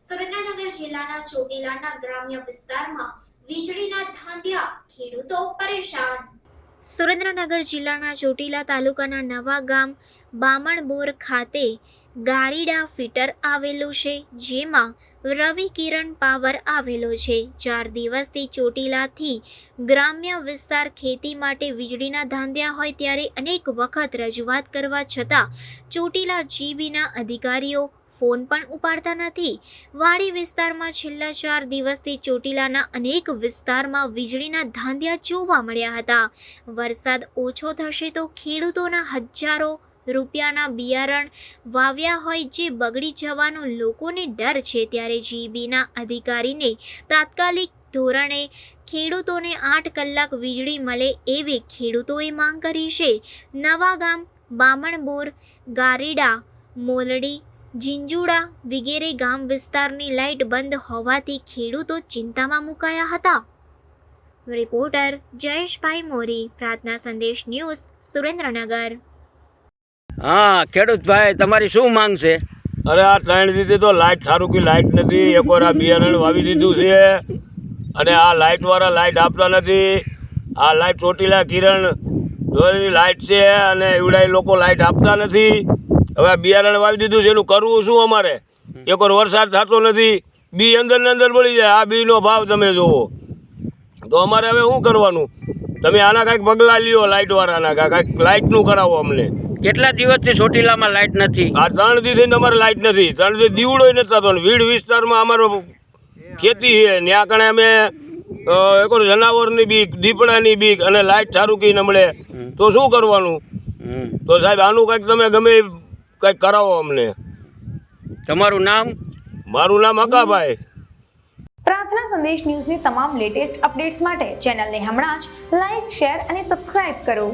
સુરેન્દ્રનગર જિલ્લાના સુરેન્દ્રનગર જિલ્લાના ચોટીલા તાલુકાના નવા ગામ બામણબોર ખાતે ગારીડા ફીટર આવેલું છે, જેમાં રવિ કિરણ પાવર આવેલો છે. ચાર દિવસથી ચોટીલાથી ગ્રામ્ય વિસ્તાર ખેતી માટે વીજળીના ધાંધ્યા હોય ત્યારે અનેક વખત રજૂઆત કરવા છતાં ચોટીલા જીબીના અધિકારીઓ ફોન પણ ઉપાડતા નથી. વાડી વિસ્તારમાં છેલ્લા ચાર દિવસથી ચોટીલાના અનેક વિસ્તારમાં વીજળીના ધાંધિયા જોવા મળ્યા હતા. વરસાદ ઓછો થશે તો ખેડૂતોના હજારો રૂપિયાના બિયારણ વાવ્યા હોય જે બગડી જવાનો લોકોને ડર છે ત્યારે જીબીના અધિકારીને તાત્કાલિક ધોરણે ખેડૂતોને આઠ કલાક વીજળી મળે એવી ખેડૂતોએ માંગ કરી છે. નવા ગામ બામણબોર, ગારીડા, મોલડી ઝીંઝુડા વગેરે ગામ વિસ્તારની લાઇટ બંધ હોવાથી ખેડૂતો ચિંતામાં મુકાયા હતા. રિપોર્ટર જયેશભાઈ મોરી પ્રાર્થના સંદેશ ન્યૂઝ સુરેન્દ્રનગર. હા ખેડૂત ભાઈ તમારી શું માંગ છે? અરે આ ત્રણ દીધી તો લાઇટ સારું કે લાઇટ નથી. એકવાર આ બિયારણ વાવી દીધું છે અને આ લાઇટવાળા લાઇટ આપતા નથી. આ લાઇટ ચોટીલા કિરણ દોરેલી લાઇટ છે અને એવડાય લોકો લાઇટ આપતા નથી. હવે આ બિયારણ વાવી દીધું છે એનું કરવું શું અમારે? એકવાર વરસાદ થતો નથી બી અંદર ને અંદર પડી જાય આ બીનો ભાવ તમે જુઓ. તો અમારે હવે શું કરવાનું? તમે આના કાંઈક પગલાં લ્યો લાઇટવાળાના કાંઈક લાઇટનું કરાવો અમને. કેટલા દિવસથી ચોટીલામાં લાઇટ નથી? આ ત્રણ દિવસથી અમારે લાઇટ નથી ત્રણ દિવસ દીવડો નથી થતો વીડ વિસ્તારમાં અમારો ખેતી છે ત્યાં કણે અમે એક જનાવરની બીક દીપડાની બીક અને લાઇટ સારું કી નમળે તો શું કરવાનું? તો સાહેબ આનું કંઈક તમે ગમે કંઈક કરાવો અમને. તમારું નામ? મારું નામ અકાભાઈ પ્રાર્થના સંદેશ ન્યૂઝની તમામ લેટેસ્ટ અપડેટ્સ માટે ચેનલને હમણાં જ લાઈક શેર અને સબસ્ક્રાઇબ કરો.